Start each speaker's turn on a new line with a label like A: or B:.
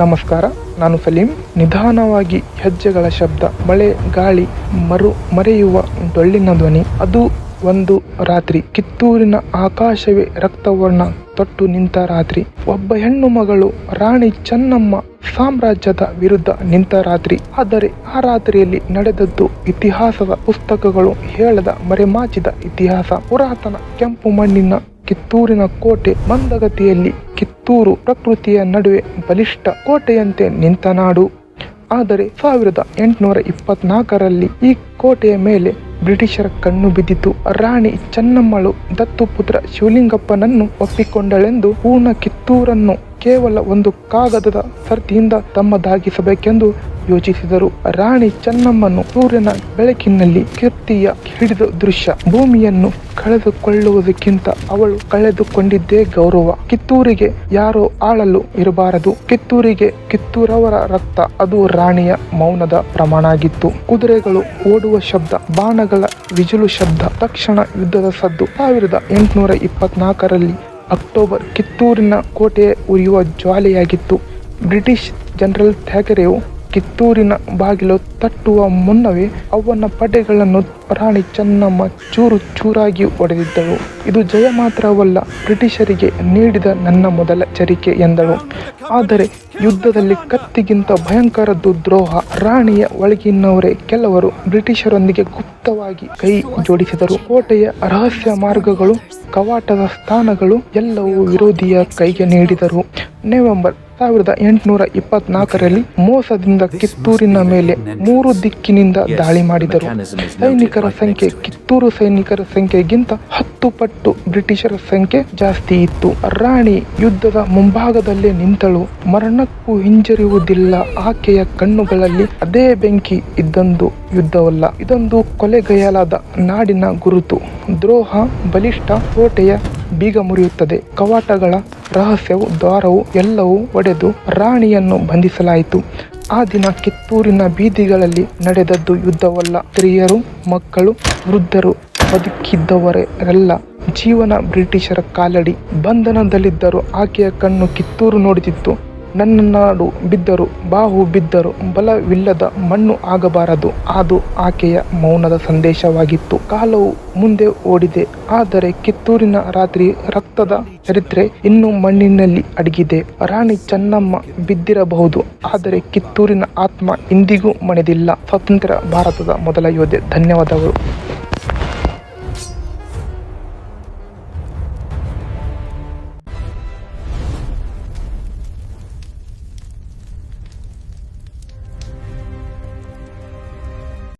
A: ನಮಸ್ಕಾರ, ನಾನು ಸಲೀಂ. ನಿಧಾನವಾಗಿ ಹೆಜ್ಜೆಗಳ ಶಬ್ದ, ಮಳೆ, ಗಾಳಿ, ಮರು ಮರೆಯುವ ಡೊಳ್ಳಿನ ಧ್ವನಿ. ಅದು ಒಂದು ರಾತ್ರಿ. ಕಿತ್ತೂರಿನ ಆಕಾಶವೇ ರಕ್ತವರ್ಣ ತೊಟ್ಟು ನಿಂತ ರಾತ್ರಿ. ಒಬ್ಬ ಹೆಣ್ಣು ಮಗಳು, ರಾಣಿ ಚೆನ್ನಮ್ಮ ಸಾಮ್ರಾಜ್ಯದ ವಿರುದ್ಧ ನಿಂತ ರಾತ್ರಿ. ಆದರೆ ಆ ರಾತ್ರಿಯಲ್ಲಿ ನಡೆದದ್ದು ಇತಿಹಾಸದ ಪುಸ್ತಕಗಳು ಹೇಳದ ಮರೆಮಾಚಿದ ಇತಿಹಾಸ. ಪುರಾತನ ಕೆಂಪು ಮಣ್ಣಿನ ಕಿತ್ತೂರಿನ ಕೋಟೆ ಮಂದಗತಿಯಲ್ಲಿ ಕಿತ್ತೂರು ಪ್ರಕೃತಿಯ ನಡುವೆ ಬಲಿಷ್ಠ ಕೋಟೆಯಂತೆ ನಿಂತ ನಾಡು. ಆದರೆ ಸಾವಿರದ ಎಂಟುನೂರ ಇಪ್ಪತ್ನಾಲ್ಕರಲ್ಲಿ ಈ ಕೋಟೆಯ ಮೇಲೆ ಬ್ರಿಟಿಷರ ಕಣ್ಣು ಬಿದ್ದಿತು. ರಾಣಿ ಚೆನ್ನಮ್ಮಳು ದತ್ತುಪುತ್ರ ಶಿವಲಿಂಗಪ್ಪನನ್ನು ಒಪ್ಪಿಕೊಂಡಳೆಂದು ಪೂರ್ಣ ಕಿತ್ತೂರನ್ನು ಕೇವಲ ಒಂದು ಕಾಗದದ ಸರ್ತಿಯಿಂದ ತಮ್ಮದಾಗಿಸಬೇಕೆಂದು ಯೋಚಿಸಿದರು. ರಾಣಿ ಚೆನ್ನಮ್ಮನು ಸೂರ್ಯನ ಬೆಳಕಿನಲ್ಲಿ ಕೀರ್ತಿಯ ಹಿಡಿದ ದೃಶ್ಯ, ಭೂಮಿಯನ್ನು ಕಳೆದುಕೊಳ್ಳುವುದಕ್ಕಿಂತ ಅವಳು ಕಳೆದುಕೊಂಡಿದ್ದೇ ಗೌರವ. ಕಿತ್ತೂರಿಗೆ ಯಾರೋ ಆಳಲು ಇರಬಾರದು. ಕಿತ್ತೂರಿಗೆ ಕಿತ್ತೂರವರ ರಕ್ತ, ಅದು ರಾಣಿಯ ಮೌನದ ಪ್ರಮಾಣ ಆಗಿತ್ತು ಕುದುರೆಗಳು ಓಡುವ ಶಬ್ದ, ಬಾಣಗಳ ವಿಜುಲು ಶಬ್ದ, ತಕ್ಷಣ ಯುದ್ಧದ ಸದ್ದು. ಸಾವಿರದ ಎಂಟುನೂರ ಇಪ್ಪತ್ನಾಲ್ಕರಲ್ಲಿ ಅಕ್ಟೋಬರ್ ಕಿತ್ತೂರಿನ ಕೋಟೆ ಉರಿಯುವ ಜ್ವಾಲೆಯಾಗಿತ್ತು. ಬ್ರಿಟಿಷ್ ಜನರಲ್ ಥ್ಯಾಗರೆಯು ಕಿತ್ತೂರಿನ ಬಾಗಿಲು ತಟ್ಟುವ ಮುನ್ನವೇ ಅವನ ಪಡೆಗಳನ್ನು ರಾಣಿ ಚೆನ್ನಮ್ಮ ಚೂರು ಚೂರಾಗಿ ಒಡೆದಿದ್ದಳು. ಇದು ಜಯ ಮಾತ್ರವಲ್ಲ, ಬ್ರಿಟಿಷರಿಗೆ ನೀಡಿದ ನನ್ನ ಮೊದಲ ಚರಿಕೆ ಎಂದಳು. ಆದರೆ ಯುದ್ಧದಲ್ಲಿ ಕತ್ತಿಗಿಂತ ಭಯಂಕರದ್ದು ದ್ರೋಹ ರಾಣಿಯ ಒಳಗಿನವರೇ ಕೆಲವರು ಬ್ರಿಟಿಷರೊಂದಿಗೆ ಗುಪ್ತವಾಗಿ ಕೈ ಜೋಡಿಸಿದರು. ಕೋಟೆಯ ರಹಸ್ಯ ಮಾರ್ಗಗಳು, ಕವಾಟದ ಸ್ಥಾನಗಳು ಎಲ್ಲವೂ ವಿರೋಧಿಯ ಕೈಗೆ ನೀಡಿದರು. ನವೆಂಬರ್ ಸಾವಿರದ ಎಂಟುನೂರ ಇಪ್ಪತ್ನಾಲ್ಕರಲ್ಲಿ ಮೋಸದಿಂದ ಕಿತ್ತೂರಿನ ಮೇಲೆ ಮೂರು ದಿಕ್ಕಿನಿಂದ ದಾಳಿ ಮಾಡಿದರು. ಸೈನಿಕರ ಸಂಖ್ಯೆ ಕಿತ್ತೂರು ಸೈನಿಕರ ಸಂಖ್ಯೆಗಿಂತ ಹತ್ತು ಪಟ್ಟು ಬ್ರಿಟಿಷರ ಸಂಖ್ಯೆ ಜಾಸ್ತಿ ಇತ್ತು. ರಾಣಿ ಯುದ್ಧದ ಮುಂಭಾಗದಲ್ಲೇ ನಿಂತಳು. ಮರಣಕ್ಕೂ ಹಿಂಜರಿಯುವುದಿಲ್ಲ. ಆಕೆಯ ಕಣ್ಣುಗಳಲ್ಲಿ ಅದೇ ಬೆಂಕಿ ಇದ್ದಂದು ಯುದ್ಧವಲ್ಲ. ಇದೊಂದು ಕೊಲೆಗೈಯಲಾದ ನಾಡಿನ ಗುರುತು. ದ್ರೋಹ ಬಲಿಷ್ಠ ಕೋಟೆಯ ಬೀಗ ಮುರಿಯುತ್ತದೆ. ಕವಾಟಗಳ ರಹಸ್ಯವು, ದ್ವಾರವು ಎಲ್ಲವೂ ಒಡೆದು ರಾಣಿಯನ್ನು ಬಂಧಿಸಲಾಯಿತು. ಆ ದಿನ ಕಿತ್ತೂರಿನ ಬೀದಿಗಳಲ್ಲಿ ನಡೆದದ್ದು ಯುದ್ಧವಲ್ಲ. ಸ್ತ್ರೀಯರು, ಮಕ್ಕಳು, ವೃದ್ಧರು ಬದುಕಿದ್ದವರೆಲ್ಲ ಜೀವನ ಬ್ರಿಟಿಷರ ಕಾಲಡಿ. ಬಂಧನದಲ್ಲಿದ್ದರು ಆಕೆಯ ಕಣ್ಣು ಕಿತ್ತೂರು ನೋಡುತ್ತಿತ್ತು. ನನ್ನ ನಾಡು ಬಿದ್ದರು, ಬಾಹು ಬಿದ್ದರು, ಬಲವಿಲ್ಲದ ಮಣ್ಣು ಆಗಬಾರದು. ಅದು ಆಕೆಯ ಮೌನದ ಸಂದೇಶವಾಗಿತ್ತು. ಕಾಲವು ಮುಂದೆ ಓಡಿದೆ, ಆದರೆ ಕಿತ್ತೂರಿನ ರಾತ್ರಿ ರಕ್ತದ ಚರಿತ್ರೆ ಇನ್ನೂ ಮಣ್ಣಿನಲ್ಲಿ ಅಡಗಿದೆ. ರಾಣಿ ಚೆನ್ನಮ್ಮ ಬಿದ್ದಿರಬಹುದು, ಆದರೆ ಕಿತ್ತೂರಿನ ಆತ್ಮ ಇಂದಿಗೂ ಮಣಿದಿಲ್ಲ. ಸ್ವತಂತ್ರ ಭಾರತದ ಮೊದಲ ಯೋಧೆ. ಧನ್ಯವಾದಗಳು.